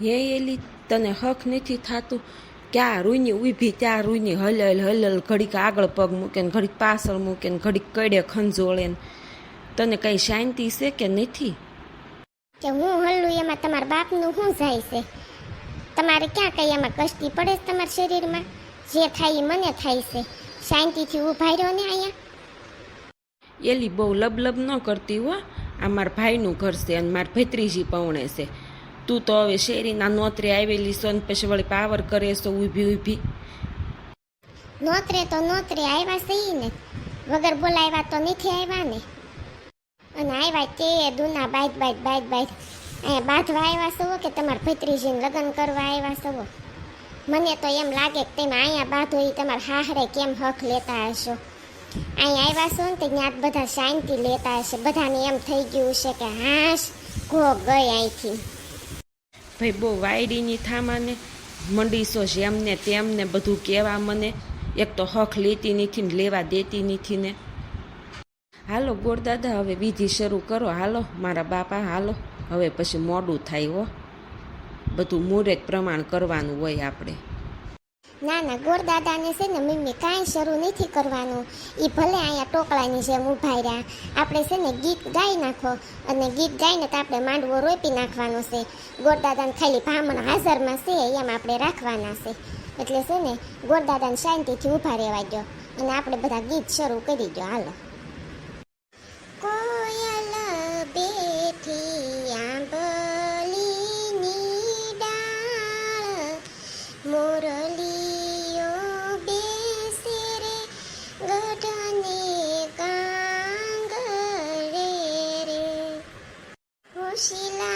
હે એલી તને હક નથી થતું ક્યાં રૂઈની ઊભી ત્યાં રૂઈની હલલ હલલ ઘડીક આગળ પગ મૂકે ને ઘડીક પાછળ મૂકે ને ઘડીક કડે ખંજોળે ને તને કઈ શાંતિ છે કે નથી કે હું હલ્લું એમાં તમારા બાપનું શું જાય છે? તમારે ક્યાં કઈ એમાં કષ્ટી પડે છે તમારા શરીરમાં? જે થાય એ મને થાય છે. શાંતિથી ઊભા રહ્યો ને અહીંયા. એલી બહુ લબલબ ન કરતી હો. આ મારા ભાઈનું ઘર છે અને મારા ભત્રીજી પૌણે છે. તું તો હવે શેરીના નોતરે આવેલી છો ને પછી વળી પાવર કરે છો ઊભી ઊભી નોતરે તો નોતરે આવ્યા ઈ ને વગર બોલાવ્યા તો નથી આવ્યા ને અને આવ્યા તે દુના બાઈટ બાઈટ બાઈટ બાઈટ અહીંયા બાંધવા આવ્યા છો કે તમારા ભત્રીજીને લગ્ન કરવા આવ્યા છો મને તો એમ લાગે કે તમે અહીંયા બાંધો એ તમારા હાહરે કેમ હક લેતા હશો અહીંયા આવ્યા છો ને તે ત્યાં બધા શાંતિ લેતા હશે બધાને એમ થઈ ગયું છે કે હાશ ઘો ગઈ અહીંથી ભાઈ બહુ વાયડીની થામાને મંડીશો જેમને તેમને બધું કહેવા મને, એક તો હક લેતી નથી ને લેવા દેતી નથી ને. હાલો ગોરદાદા, હવે વિધિ શરૂ કરો. હાલો, મારા બાપા, હાલો. હવે પછી મોડું થાય હો. બધું મુહૂર્ત પ્રમાણ કરવાનું હોય આપણે. ના ના ગોરદાદાને છે ને મમ્મી કાંઈ શરૂ નથી કરવાનું. એ ભલે અહીંયા ટોકળાની જેમ ઊભા રહ્યા. આપણે છે ને ગીત ગાઈ નાખો અને ગીત ગાઈને તો આપણે માંડવો રોપી નાખવાનો છે. ગોરદાદાને ખાલી બ્રાહ્મણ હાજરમાં છે, એમ આપણે રાખવાના છે. એટલે છે ને ગોરદાદાને શાંતિથી ઊભા રહેવા દો અને આપણે બધા ગીત શરૂ કરી દો હાલો. ખુશીલા વીરા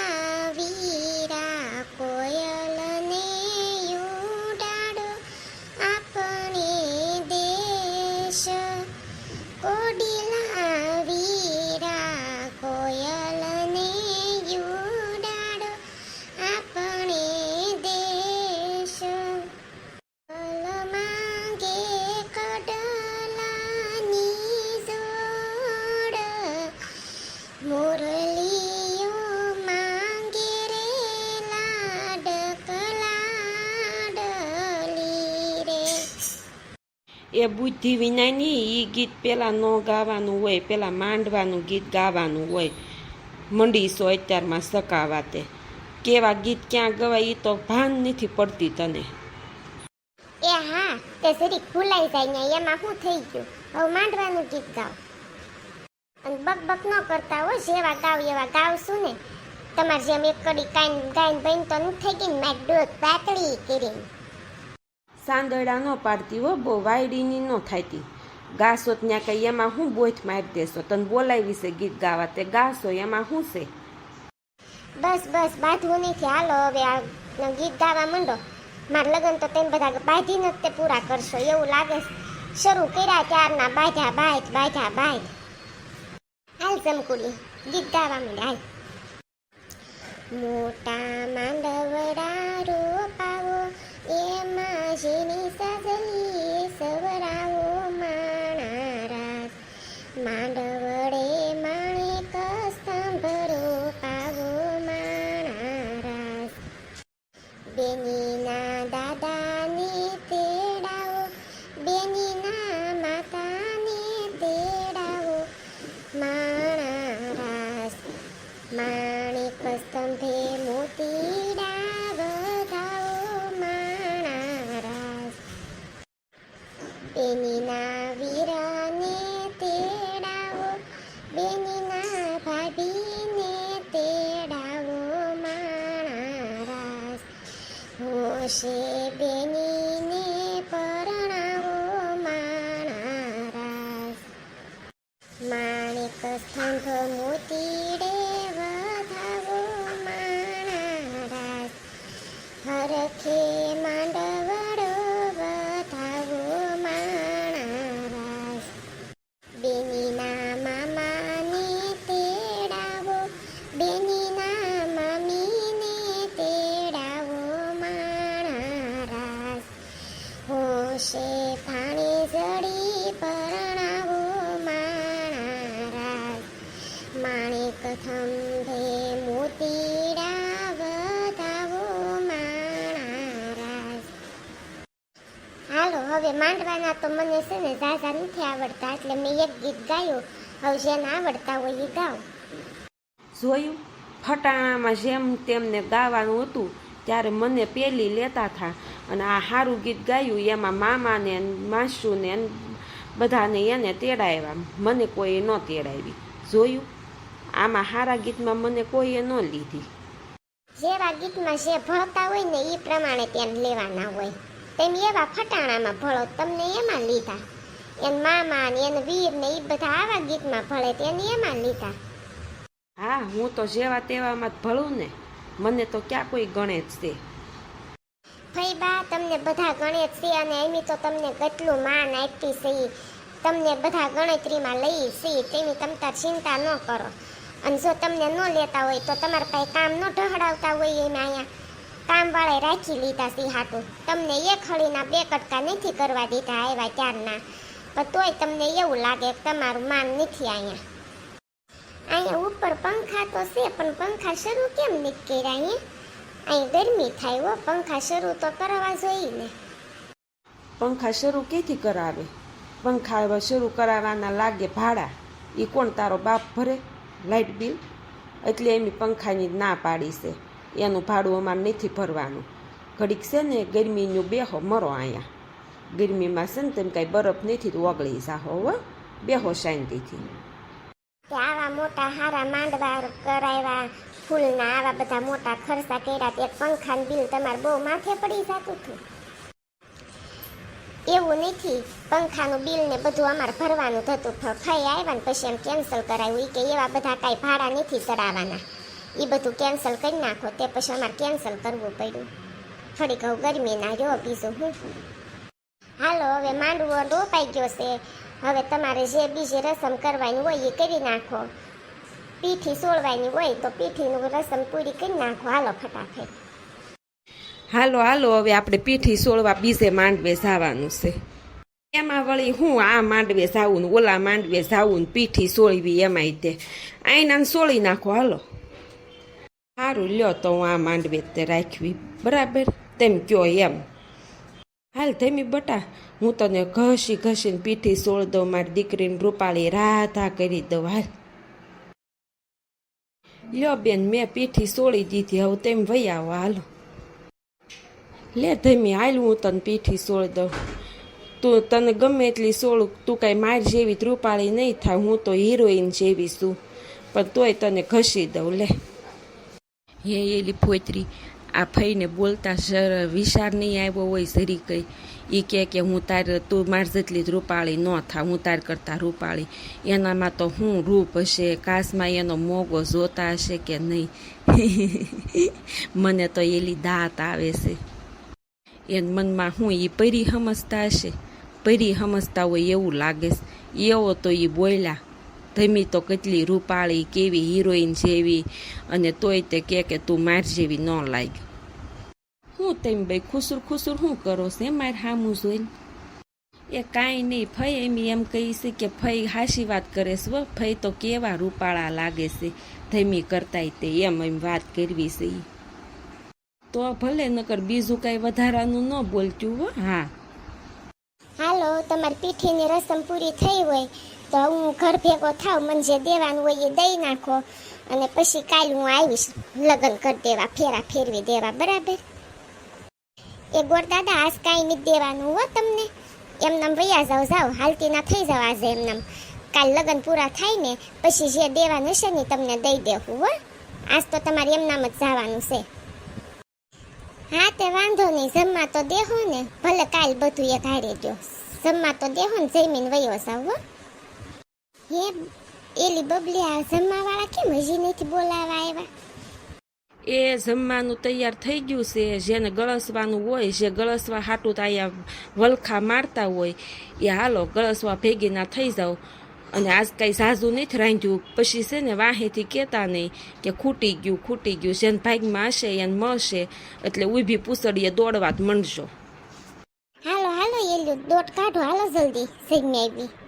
એ બુદ્ધિ વિનાની એ ગીત પહેલાં ન ગાવાનું હોય, પેલા માંડવાનું ગીત ગાવાનું હોય. મંડીશો અત્યારમાં સકાવા તે. કેવા ગીત ક્યાં ગવાય એ તો ભાન નથી પડતી તને. એ હા, તે જરીક ભૂલાઈ જાય ને એમાં શું થઈ ગયું? હવે માંડવાનું ગીત ગાવ અને બક બક ન કરતા હો, જેવા ગાવ એવા ગાવશું ને. તમારે જેમ એક કડી કાઈન ગાઈને બહેન તો નથી થઈ ગઈ મેં ડોક પાતળી કરીને સાંદડા ન પાડતી હો બહુ વાયડીની ન થાતી ગાસો ત્યાં કઈ એમાં હું બોથ મારી દેશો. તને બોલાવી છે ગીત ગાવા તે ગાસો એમાં શું છે? બસ બસ, બાંધવું નથી. હાલો, હવે આ ગીત ગાવા માંડો. મારા લગ્ન તો તેમ બધા બાંધીને જ તે પૂરા કરશો. એવું લાગે છે. શરૂ કર્યા ત્યારના બાંધ્યા બાંધ બાંધ્યા બાંધ. હાલ જમકુલી, ગીત ગાવા માંડે, હાલ. મોટા માંડવડા રોપાવો એમાં Benny. Okay. હવે માંડવાના તો મને છે ને ઝાઝા નથી આવડતા, એટલે મેં એક ગીત ગાયું. હવે જેને આવડતા હોય એ ગાઉં. જોયું? ફટાણામાં જેમ તેમને ગાવાનું હતું, ત્યારે મને પેલી લેતા હતા અને આ સારું ગીત ગાયું, એમાં મામાને માસુને બધાને એને તેડાવ્યા મને કોઈ ન તેડાવી જોયું? આમાં સારા ગીતમાં મને કોઈએ ન લીધી. જેવા ગીતમાં જે ભળતા હોય ને એ પ્રમાણે ત્યાં લેવાના હોય. તેમ એવા ફટાણામાં ભળો તમને એમાં લીધા. એન મામા ને એન વીર ને એ બધા આવા ગીતમાં ભળે તેને એમાં લીધા. હા હું તો જેવા તેવામાં જ ભળું ને મને તો ક્યાં કોઈ ગણે જ તે. ભાઈ બા તમને બધા ગણિત છે અને એમી તો તમને કેટલું માન આપી છે તમને બધા ગણતરીમાં લઈ છે તેની તમતા ચિંતા ન કરો. અને જો તમને ન લેતા હોય તો તમારા પાસે કામ ન ઢહડાવતા હોય એમ અહીંયા. કામવાળાએ રાખી લીધા છે હાટું. તમને એક હળીના બે કટકા નથી કરવા દીધા આવ્યા ત્યારના પણ તોય તમને એવું લાગે કે તમારું માન નથી અહીંયા. અહીંયા ઉપર પંખા તો છે, પણ પંખા શરૂ કેમ નથી કર્યા અહીંયા? અહીં ગરમી થાય હો, પંખા શરૂ તો કરવા જોઈએ ને. પંખા શરૂ ક્યાંથી કરાવે? પંખા શરૂ કરાવવાના લાગે ભાડા. એ કોણ તારો બાપ ભરે? લાઇટ બિલ, એટલે એમની પંખાની ના પાડી છે. એનું ભાડું અમારે નથી ભરવાનું. ઘડીક છે ને ગરમીનું બેહો, મરો અહીંયા. ગરમીમાં છે ને તેમ કાંઈ બરફ નથી તો ઓગળી જાહો, હો. બેહો શાંતિથી. આવા મોટા હારા માંડવા કરાવ્યા, ફૂલના આવા બધા મોટા ખર્ચા કર્યા, તે પંખાનું બિલ તમારે બહુ માથે પડી જતું હતું. એવું નથી. પંખાનું બિલ ને બધું અમારે ભરવાનું થતું. ફાઈ આવ્યા ને પછી એમ કેન્સલ કરાવ્યું કે એવા બધા કાંઈ ભાડા નથી ચડાવવાના. એ બધું કેન્સલ કરી નાખો. તે પછી અમારે કેન્સલ કરવું પડ્યું. થોડીક હવે ગરમી ના રહ્યો, બીજું હું? હાલો, હવે માંડવો રોપાઈ ગયો છે. હવે તમારે જે બીજી રસમ કરવાની હોય એ કરી નાખો. પીઠી સોળવાની હોય તો પીઠીનું રસમ પૂરી કરી નાખો. હાલો, ફટાફટ. હાલો હાલો, હવે આપણે પીઠી સોળવા બીજે માંડવે જવાનું છે. એમાં વળી હું આ માંડવે જાવું ને ઓલા માંડવે જાવું ને પીઠી સોળવી એમાંય તે. આઈના સોળી નાખો, હાલો. સારું લ્યો તો હું આ માંડવે તે રાખવી. બરાબર? તેમ કયો એમ. હાલ, ધેમી બટા, હું તને ઘસી ઘસીને પીઠી સોળ દઉં, મારી દીકરીને રૂપાળી રાધા કરી દઉં, હાલ. લ્યો બેન, મેં પીઠી સોળી દીધી, હવે તેમ વૈયા આવો, હાલો. લે ધમી, હાલ હું તને પીઠી સોળ દઉં. તું તને ગમે એટલી સોળ, તું કાંઈ માર જેવી રૂપાળી નહીં થાય, હું તો હિરોઈન જેવી છું. પણ તોય તને ઘસી દઉં, લે. હે એલી ફોતરી આ ફઈને બોલતા સર વિચાર નહીં આવ્યો હોય સરી કઈ. એ કહે કે હું તાર, તું માર જેટલી જ રૂપાળી ન થા, હું તાર કરતા રૂપાળી. એનામાં તો હું રૂપ હશે કાશમાં એનો મોગો જોતા હશે કે નહીં. મને તો એલી દાંત આવે છે. એન મનમાં હું એ પરી સમજતા હશે. પરી સમજતા હોય એવું લાગે એવો તો એ બોલ્યા, ધમી તો કેટલી રૂપાળી, કેવી હિરોઈન જેવી, અને તોય તે કે કે તું માર જેવી ન લાગ. હું તેમ ભાઈ ખુસુર ખુસુર શું કરો છે મારે હામું જોઈને? એ કાંઈ નહીં ફઈ એમ એમ કહી છે કે ફઈ હાશી વાત કરે છે હો ફઈ તો કેવા રૂપાળા લાગે છે. ધમી કરતાય તે એમ એમ વાત કરવી છે તો ભલે નકર બીજું કાંઈ વધારાનું ન બોલતું હો હા. હાલો તમારી પીઠીની રસમ પૂરી થઈ હોય તો હું ઘર ભેગો થાવ મને જે દેવાનું હોય એ દઈ નાખો. અને પછી કાલ હું આવીશ લગ્ન કરી દેવા ફેરા ફેરવી દેવા બરાબર? એ ગોરદાદા આજ કાંઈ નથી દેવાનું હો તમને. એમનામ વૈયા જાવ જાવ હાલતી ના થઈ જાવ આજે એમનામ. કાલ લગ્ન પૂરા થાય ને પછી જે દેવાનું હશે ને તમને દઈ દેવું હો. આજ તો તમારે એમનામ જ જવાનું છે. હા, તે વાંધો નહીં. જમવા તો દેહો ને. ભલે કાલ બધું એક હારે દો જમવા તો દેહો ને, જમીન વયો સાવો હે. એલી બબલી, આ જમવા વાળા કેમ હજી નથી બોલાવા આવ્યા? એ જમવાનું તૈયાર થઈ ગયું છે. જેને ગળસવાનું હોય, જે ગળસવા હાટું અહીંયા વલખા મારતા હોય, એ હાલો ગળસવા ભેગીના થઈ જાવ. અને આજ કાંઈ ઝાઝું નથી રાંધ્યું પછી છે ને વાહેથી કહેતા નહીં કે ખૂટી ગયું ખૂટી ગયું. જેને ભાગમાં હશે, એને મળશે. એટલે ઊભી પૂસડીએ દોડવા જ મંડશો હાલો હાલો એલું દોટ કાઢો. હાલો, જલ્દી. આવી